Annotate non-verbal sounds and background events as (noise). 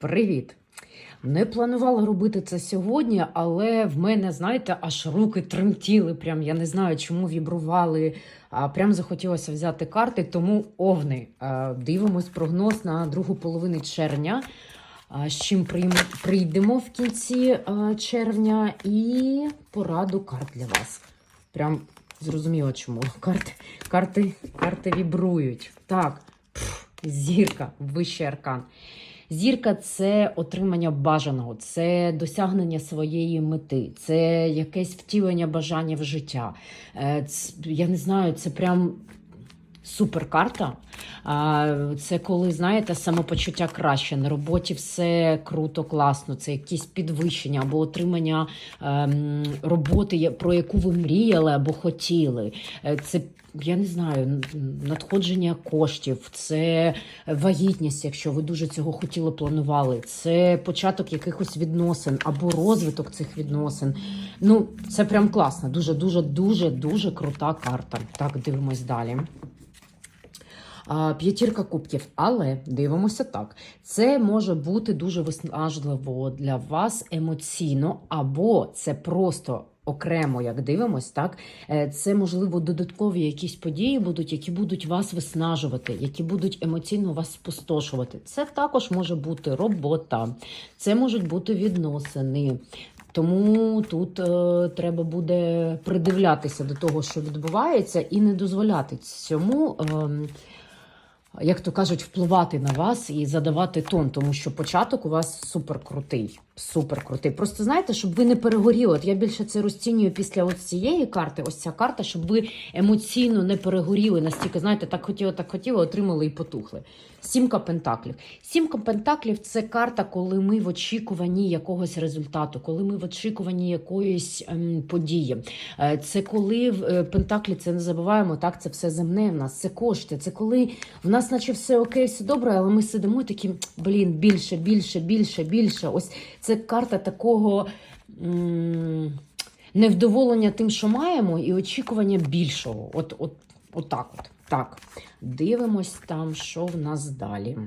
Привіт! Не планувала робити це сьогодні, але в мене, знаєте, аж руки тремтіли. Прям я не знаю, чому вібрували. А прям захотілося взяти карти, тому овни. Дивимось прогноз на другу половину червня. З чим прийдемо в кінці червня, і пораду карт для вас. Прям зрозуміло, чому (laughs) карти, карти, карти вібрують. Так, пф, зірка, вищий аркан. Зірка це отримання бажаного, це досягнення своєї мети, це якесь втілення бажання в життя. Е, Я не знаю, це прям суперкарта. Це коли, знаєте, самопочуття краще. На роботі все круто, класно. Це якісь підвищення або отримання ем, роботи, про яку ви мріяли або хотіли. Е, Це я не знаю, надходження коштів, це вагітність, якщо ви дуже цього хотіли, планували. Це початок якихось відносин або розвиток цих відносин. Ну, це прям класно. Дуже, дуже, дуже, дуже крута карта. Так, дивимось далі. П'ятірка кубків, але дивимося так. Це може бути дуже виснажливо для вас емоційно, або це просто окремо, як дивимось, так Е, це можливо додаткові якісь події будуть, які будуть вас виснажувати, які будуть емоційно вас спустошувати. Це також може бути робота, це можуть бути відносини. Тому тут е, треба буде придивлятися до того, що відбувається, і не дозволяти цьому. ем, як то кажуть, впливати на вас і задавати тон, тому що початок у вас супер крутий. Супер крутий. Просто знаєте, щоб ви не перегоріли. От я більше це розцінюю після ось цієї карти, ось ця карта, щоб ви емоційно не перегоріли настільки, знаєте, так хотіли, так хотіли, отримали і потухли. Сімка пентаклів. Сімка пентаклів це карта, коли ми в очікуванні якогось результату, коли ми в очікуванні якоїсь ем, події. Е, Це коли в е, пентаклі це не забуваємо, так це все земне в нас, це кошти. Це коли в нас, наче все окей, все добре, але ми сидимо і такі, блін, більше, більше, більше, більше. Ось це карта такого. Невдоволення тим, що маємо, і очікування більшого. От, от, от так от. Так. Дивимось там, що в нас далі.